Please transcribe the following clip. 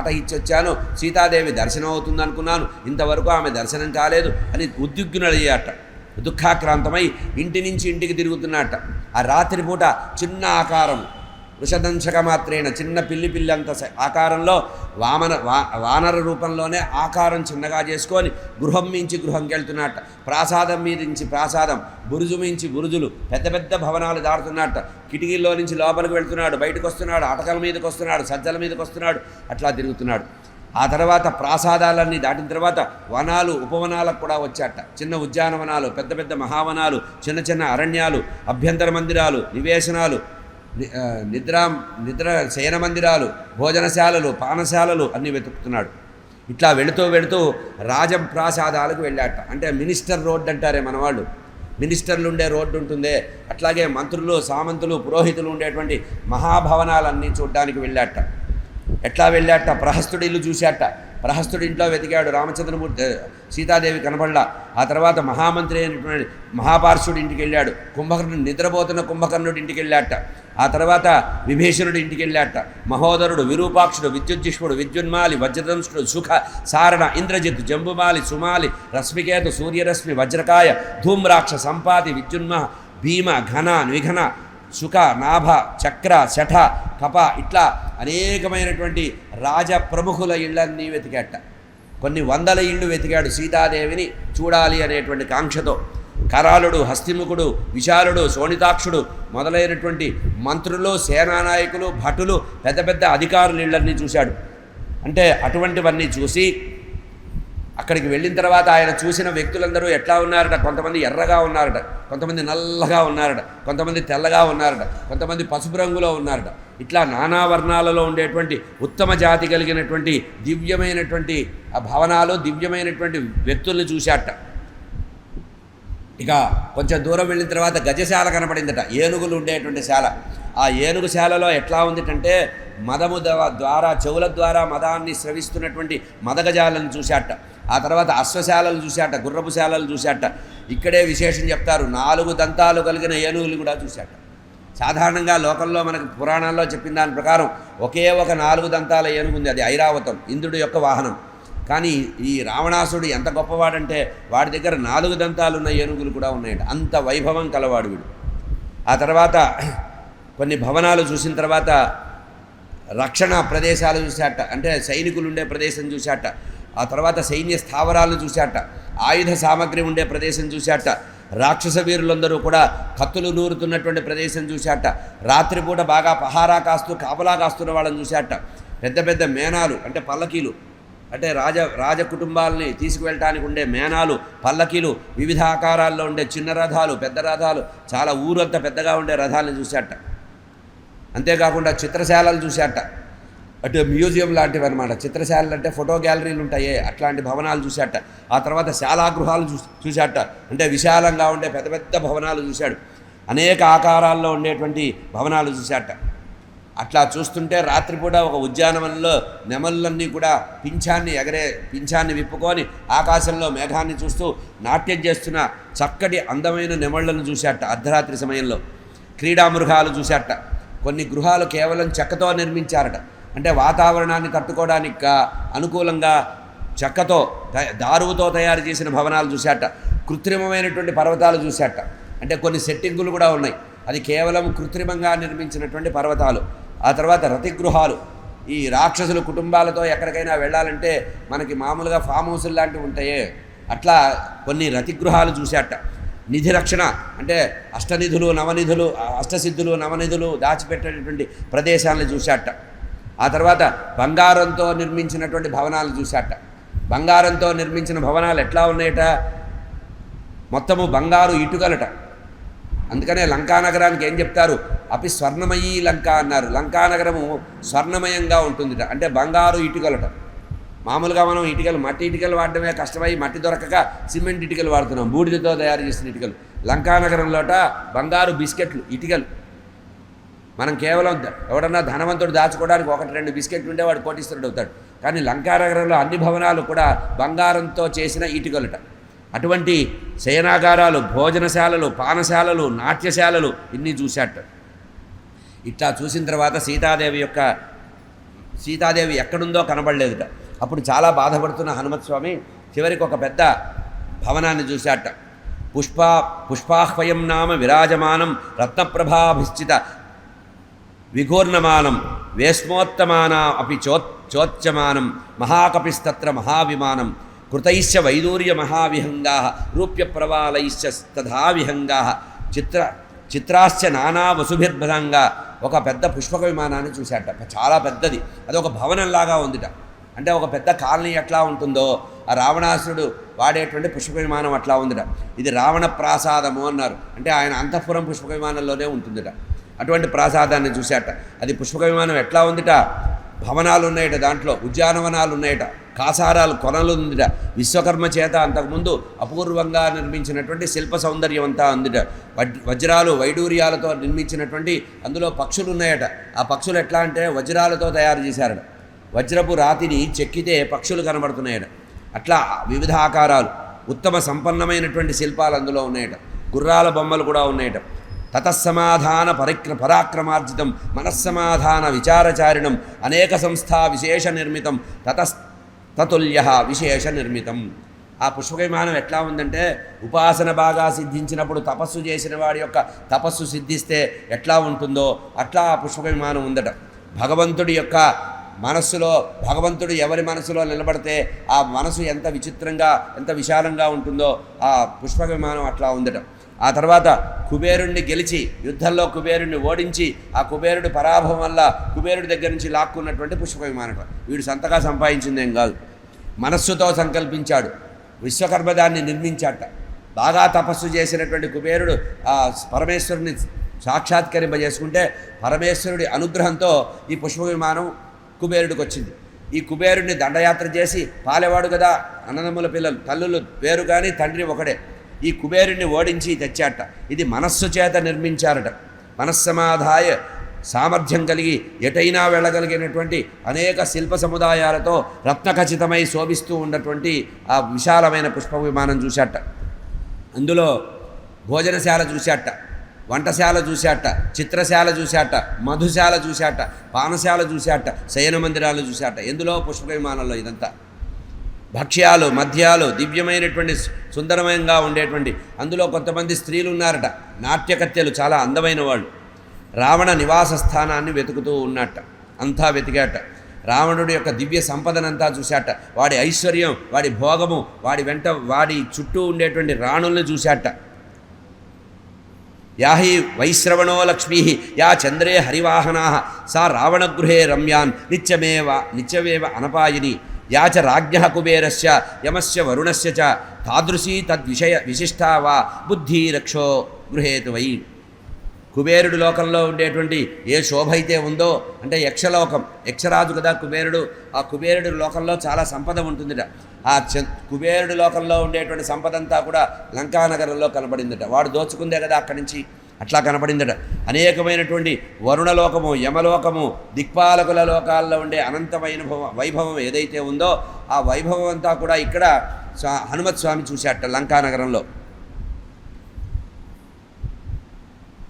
మాట ఇచ్చొచ్చాను. సీతాదేవి దర్శనం అవుతుంది అనుకున్నాను ఇంతవరకు ఆమె దర్శనం కాలేదు. అని ఉద్యుగ్నుడయ్యాట దుఃఖాక్రాంతమై ఇంటి నుంచి ఇంటికి తిరుగుతున్నట్ట ఆ రాత్రిపూట చిన్న ఆకారం వృషదంశక మాత్రేణ చిన్న పిల్లి పిల్లి అంత స- ఆకారంలో వామన వా వానర రూపంలోనే ఆకారం చిన్నగా చేసుకొని గృహం మించి గృహంకి వెళ్తున్నట్ట ప్రాసాదం మీద నుంచి ప్రాసాదం బురుజు మించి బురుజులు పెద్ద పెద్ద భవనాలు దాడుతున్నట్ట కిటికీల్లో నుంచి లోపలికి వెళ్తున్నాడు బయటకు వస్తున్నాడు అటకల మీదకి వస్తున్నాడు సజ్జల మీదకి వస్తున్నాడు అట్లా తిరుగుతున్నాడు. ఆ తర్వాత ప్రాసాదాలన్నీ దాటిన తర్వాత వనాలు ఉపవనాలకు కూడా వచ్చాట. చిన్న ఉద్యానవనాలు పెద్ద పెద్ద మహావనాలు చిన్న చిన్న అరణ్యాలు అభ్యంతర మందిరాలు నివేశనాలు నిద్ర నిద్ర శయన మందిరాలు భోజనశాలలు పానశాలలు అన్నీ వెతుకుతున్నాడు. ఇట్లా వెళుతూ వెళుతూ రాజప్రాసాదాలకు వెళ్ళాట. అంటే మినిస్టర్ రోడ్డు అంటారే మన వాళ్ళు మినిస్టర్లు ఉండే రోడ్డు ఉంటుందే. అట్లాగే మంత్రులు సామంతులు పురోహితులు ఉండేటువంటి మహాభవనాలన్నీ చూడ్డానికి వెళ్ళాట. ఎట్లా వెళ్ళాట? ప్రహస్తుడి ఇల్లు చూశాట. ప్రహస్తుడి ఇంట్లో వెతికాడు రామచంద్రమూర్తి సీతాదేవి కనపడలా. ఆ తర్వాత మహామంత్రి అయినటువంటి మహాపార్షుడి ఇంటికి వెళ్ళాడు. కుంభకర్ణుడు నిద్రపోతున్న కుంభకర్ణుడి ఇంటికి వెళ్ళాట. ఆ తర్వాత విభీషణుడి ఇంటికి వెళ్ళాట. మహోదరుడు విరూపాక్షుడు విద్యుజ్జిష్ముడు విద్యున్మాలి వజ్రదంశుడు సుఖ సారణ ఇంద్రజిత్ జంబుమాలి సుమాలి రశ్మికేతు సూర్యరశ్మి వజ్రకాయ ధూమ్రాక్ష సంపాతి విద్యున్మహ భీమ ఘన నిఘన సుఖ నాభ చక్ర శఠ కప ఇట్లా అనేకమైనటువంటి రాజ ప్రముఖుల ఇళ్ళన్నీ వెతికాట. కొన్ని వందల ఇళ్ళు వెతికాడు సీతాదేవిని చూడాలి అనేటువంటి కాంక్షతో. కరాళుడు హస్తిముఖుడు విశాలుడు శోణితాక్షుడు మొదలైనటువంటి మంత్రులు సేనానాయకులు భటులు పెద్ద పెద్ద అధికారుల ఇళ్ళన్నీ చూశాడు. అంటే అటువంటివన్నీ చూసి అక్కడికి వెళ్ళిన తర్వాత ఆయన చూసిన వ్యక్తులందరూ ఎట్లా ఉన్నారట? కొంతమంది ఎర్రగా ఉన్నారట. కొంతమంది నల్లగా ఉన్నారట. కొంతమంది తెల్లగా ఉన్నారట. కొంతమంది పసుపు రంగులో ఉన్నారట. ఇట్లా నానా వర్ణాలలో ఉండేటువంటి ఉత్తమ జాతి కలిగినటువంటి దివ్యమైనటువంటి ఆ భవనాలు దివ్యమైనటువంటి వ్యక్తుల్ని చూశాట ఇక కొంచెం దూరం వెళ్ళిన తర్వాత గజశాల కనపడిందట. ఏనుగులు ఉండేటువంటి శాల. ఆ ఏనుగు శాలలో ఎట్లా ఉందిటంటే మదము ద- ద్వారా చెవుల ద్వారా మదాన్ని స్రవిస్తున్నటువంటి మదగజాలను చూశాట ఆ తర్వాత అశ్వశాలలు చూశాట గుర్రపు శాలలు చూశాట. ఇక్కడే విశేషం చెప్తారు నాలుగు దంతాలు కలిగిన ఏనుగులు కూడా చూశాట. సాధారణంగా లోకంలో మనకు పురాణాల్లో చెప్పిన దాని ప్రకారం ఒకే ఒక నాలుగు దంతాల ఏనుగు ఉంది అది ఐరావతం ఇంద్రుడి యొక్క వాహనం. కానీ ఈ రావణాసుడు ఎంత గొప్పవాడంటే వాడి దగ్గర నాలుగు దంతాలున్న ఏనుగులు కూడా ఉన్నాయంట. అంత వైభవం కలవాడు వీడు. ఆ తర్వాత కొన్ని భవనాలు చూసిన తర్వాత రక్షణ ప్రదేశాలు చూశాట. అంటే సైనికులు ఉండే ప్రదేశం చూశాట. ఆ తర్వాత సైన్య స్థావరాలు చూశాట ఆయుధ సామగ్రి ఉండే ప్రదేశం చూశాట రాక్షస వీరులందరూ కూడా కత్తులు నూరుతున్నటువంటి ప్రదేశం చూశాట రాత్రిపూట బాగా పహారా కాస్తూ కాపలా కాస్తున్న వాళ్ళని చూశాట పెద్ద పెద్ద మేనాలు అంటే పల్లకీలు అంటే రాజ రాజ కుటుంబాలని తీసుకువెళ్ళటానికి ఉండే మేనాలు పల్లకీలు వివిధ ఆకారాల్లో ఉండే చిన్న రథాలు పెద్ద రథాలు చాలా ఊరంతా పెద్దగా ఉండే రథాలను చూశాట అంతేకాకుండా చిత్రశాలలు చూశాట అటు మ్యూజియం లాంటివి అనమాట చిత్రశాలలు అంటే ఫోటో గ్యాలరీలు ఉంటాయే. అట్లాంటి భవనాలు చూశాట. ఆ తర్వాత శాలాగృహాలు చూ చూశాట. అంటే విశాలంగా ఉండే పెద్ద పెద్ద భవనాలు చూశాడు. అనేక ఆకారాల్లో ఉండేటువంటి భవనాలు చూశాట. అట్లా చూస్తుంటే రాత్రిపూట ఒక ఉద్యానవనంలో నెమళ్ళన్నీ కూడా పింఛాన్ని ఎగరే పింఛాన్ని విప్పుకొని ఆకాశంలో మేఘాన్ని చూస్తూ నాట్యం చేస్తున్న చక్కటి అందమైన నెమళ్ళను చూశాట అర్ధరాత్రి సమయంలో. క్రీడామృగాలు చూశాట. కొన్ని గృహాలు కేవలం చెక్కతో నిర్మించారట. అంటే వాతావరణాన్ని తట్టుకోవడానికి అనుకూలంగా చెక్కతో దారువుతో తయారు చేసిన భవనాలు చూశాట. కృత్రిమమైనటువంటి పర్వతాలు చూశాట. అంటే కొన్ని సెట్టింగులు కూడా ఉన్నాయి. అది కేవలం కృత్రిమంగా నిర్మించినటువంటి పర్వతాలు. ఆ తర్వాత రతిగృహాలు. ఈ రాక్షసుల కుటుంబాలతో ఎక్కడికైనా వెళ్ళాలంటే మనకి మామూలుగా ఫామ్ హౌసులు లాంటివి ఉంటాయే. అట్లా కొన్ని రతిగృహాలు చూశాట. నిధి రక్షణ అంటే అష్టనిధులు నవనిధులు అష్టసిద్ధులు నవనిధులు దాచిపెట్టేటటువంటి ప్రదేశాలను చూశాట. ఆ తర్వాత బంగారంతో నిర్మించినటువంటి భవనాలు చూశాట. బంగారంతో నిర్మించిన భవనాలు ఎట్లా ఉన్నాయట? మొత్తము బంగారు ఇటుకలట. అందుకనే లంకానగరానికి ఏం చెప్తారు? అపి స్వర్ణమయీ లంక అన్నారు. లంకానగరము స్వర్ణమయంగా ఉంటుందిట. అంటే బంగారు ఇటుకలట. మామూలుగా మనం ఇటుకలు మట్టి ఇటుకలు వాడడమే కష్టమై మట్టి దొరకక సిమెంట్ ఇటుకలు వాడుతున్నాం. బూడిదతో తయారు చేసిన ఇటుకలు. లంకానగరంలోట బంగారు బిస్కెట్లు ఇటుకలు. మనం కేవలం ఎవడన్నా ధనవంతుడు దాచుకోవడానికి ఒకటి రెండు బిస్కెట్లు ఉంటే వాడు కోటీశ్వరుడు అవుతాడు. కానీ లంకానగరంలో అన్ని భవనాలు కూడా బంగారంతో చేసిన ఇటుకలట. అటువంటి శయనాగారాలు భోజనశాలలు పానశాలలు నాట్యశాలలు ఇన్ని చూశాట. ఇట్లా చూసిన తర్వాత సీతాదేవి యొక్క సీతాదేవి ఎక్కడుందో కనబడలేదుట. అప్పుడు చాలా బాధపడుతున్న హనుమత్ స్వామి చివరికి ఒక పెద్ద భవనాన్ని చూశాట. పుష్ప పుష్పాహ్వయం నామ విరాజమానం రత్నప్రభాభిశ్చిత విఘూర్ణమానం వేష్మోత్తమాన అపి చో చోచ్యమానం మహాకపిస్తత్ర మహావిమానం కృతైశ్చ వైదూర్య మహావిహంగా రూప్య ప్రవాలైశ్చ తథా విహంగా చిత్ర చిత్రాశ్చ నానా వసుభిర్భరంగా ఒక పెద్ద పుష్పక విమానాన్ని చూశాట. చాలా పెద్దది. అది ఒక భవనంలాగా ఉందిట. అంటే ఒక పెద్ద కాలనీ ఎట్లా ఉంటుందో ఆ రావణాసురుడు వాడేటువంటి పుష్పక విమానం అట్లా ఉందిట. ఇది రావణ ప్రాసాదము అన్నారు. అంటే ఆయన అంతఃపురం పుష్పక విమానంలోనే ఉంటుందిట. అటువంటి ప్రాసాదాన్ని చూశాట. అది పుష్పక విమానం ఎట్లా ఉందిట? భవనాలు ఉన్నాయట దాంట్లో ఉద్యానవనాలు ఉన్నాయట కాసారాలు కొనలు ఉందిట. విశ్వకర్మ చేత అంతకుముందు అపూర్వంగా నిర్మించినటువంటి శిల్ప సౌందర్యం అంతా ఉందిట. వజ్రాలు వైడూర్యాలతో నిర్మించినటువంటి అందులో పక్షులు ఉన్నాయట. ఆ పక్షులు ఎట్లా అంటే వజ్రాలతో తయారు చేశారట. వజ్రపు రాతిని చెక్కితే పక్షులు కనబడుతున్నాయట. అట్లా వివిధ ఆకారాలు ఉత్తమ సంపన్నమైనటువంటి శిల్పాలు అందులో ఉన్నాయట. గుర్రాల బొమ్మలు కూడా ఉన్నాయట. తతస్సమాధాన పరిక్ర పరాక్రమార్జితం మనస్సమాధాన విచారచారిణం అనేక సంస్థా విశేష నిర్మితం తతస్ తతుల్య విశేష నిర్మితం ఆ పుష్పవిమానం ఎట్లా ఉందంటే ఉపాసన బాగా సిద్ధించినప్పుడు తపస్సు చేసిన వాడి యొక్క తపస్సు సిద్ధిస్తే ఎట్లా ఉంటుందో అట్లా ఆ పుష్పవిమానం ఉందట. భగవంతుడి యొక్క మనస్సులో భగవంతుడు ఎవరి మనసులో నిలబడితే ఆ మనసు ఎంత విచిత్రంగా ఎంత విశాలంగా ఉంటుందో ఆ పుష్ప విమానం అట్లా ఉందట. ఆ తర్వాత కుబేరుణ్ణి గెలిచి యుద్ధంలో కుబేరుణ్ణి ఓడించి ఆ కుబేరుడి పరాభవం వల్ల కుబేరుడి దగ్గర నుంచి లాక్కున్నటువంటి పుష్ప విమానం వీడు సంతగా సంపాదించిందేం కాదు. మనస్సుతో సంకల్పించాడు. విశ్వకర్మ దాన్ని నిర్మించాట. బాగా తపస్సు చేసినటువంటి కుబేరుడు ఆ పరమేశ్వరుని సాక్షాత్కరింపజేసుకుంటే పరమేశ్వరుడి అనుగ్రహంతో ఈ పుష్ప విమానం కుబేరుడికి వచ్చింది. ఈ కుబేరుడిని దండయాత్ర చేసి పాలేవాడు కదా అన్నదమ్ముల పిల్లలు తల్లులు వేరు కానీ తండ్రి ఒకడే. ఈ కుబేరుని ఓడించి తెచ్చాట. ఇది మనస్సు చేత నిర్మించారట. మనస్సమాధాయ సామర్థ్యం కలిగి ఎటైనా వెళ్ళగలిగినటువంటి అనేక శిల్ప సముదాయాలతో రత్నఖచితమై శోభిస్తూ ఉన్నటువంటి ఆ విశాలమైన పుష్ప విమానం చూశాట. అందులో భోజనశాల చూశాట. వంటశాల చూశాట. చిత్రశాల చూశాట. మధుశాల చూశాట. పానశాల చూశాట. శయన మందిరాలు చూశాట. ఎందులో పుష్ప విమానంలో ఇదంతా? భక్ష్యాలు మద్యాలు దివ్యమైనటువంటి సుందరమయంగా ఉండేటువంటి అందులో కొంతమంది స్త్రీలు ఉన్నారట నాట్యకత్యలు చాలా అందమైన వాళ్ళు. రావణ నివాస స్థానాన్ని వెతుకుతూ ఉన్నట్ట. అంతా వెతికాట. రావణుడి యొక్క దివ్య సంపదనంతా చూశాట. వాడి ఐశ్వర్యం వాడి భోగము వాడి వెంట వాడి చుట్టూ ఉండేటువంటి రాణుల్ని చూశాట. యాహి వైశ్రవణో లక్ష్మీ యా చంద్రే హరివాహనా సా రావణగృహే రమ్యాన్ నిత్యమేవ నిత్యమేవ అనపాయిని యా చ రాజ్ఞ కుబేరస్య యమస్య వరుణస్య చ తాదృశీ తద్విషయ విశిష్టా వా బుద్ధి రక్షో గృహేతువై కుబేరుడు లోకంలో ఉండేటువంటి ఏ శోభ అయితే ఉందో అంటే యక్షలోకం యక్షరాజు కదా కుబేరుడు ఆ కుబేరుడు లోకంలో చాలా సంపద ఉంటుందిట. ఆ చ కుబేరుడు లోకంలో ఉండేటువంటి సంపద అంతా కూడా లంకానగరంలో కనబడిందిట. వాడు దోచుకుందే కదా అక్కడి నుంచి. అట్లా కనబడిందట అనేకమైనటువంటి వరుణలోకము యమలోకము దిక్పాలకుల లోకాల్లో ఉండే అనంతమైన భవ- వైభవం ఏదైతే ఉందో ఆ వైభవం అంతా కూడా ఇక్కడ హనుమత్ స్వామి చూశాట లంకానగరంలో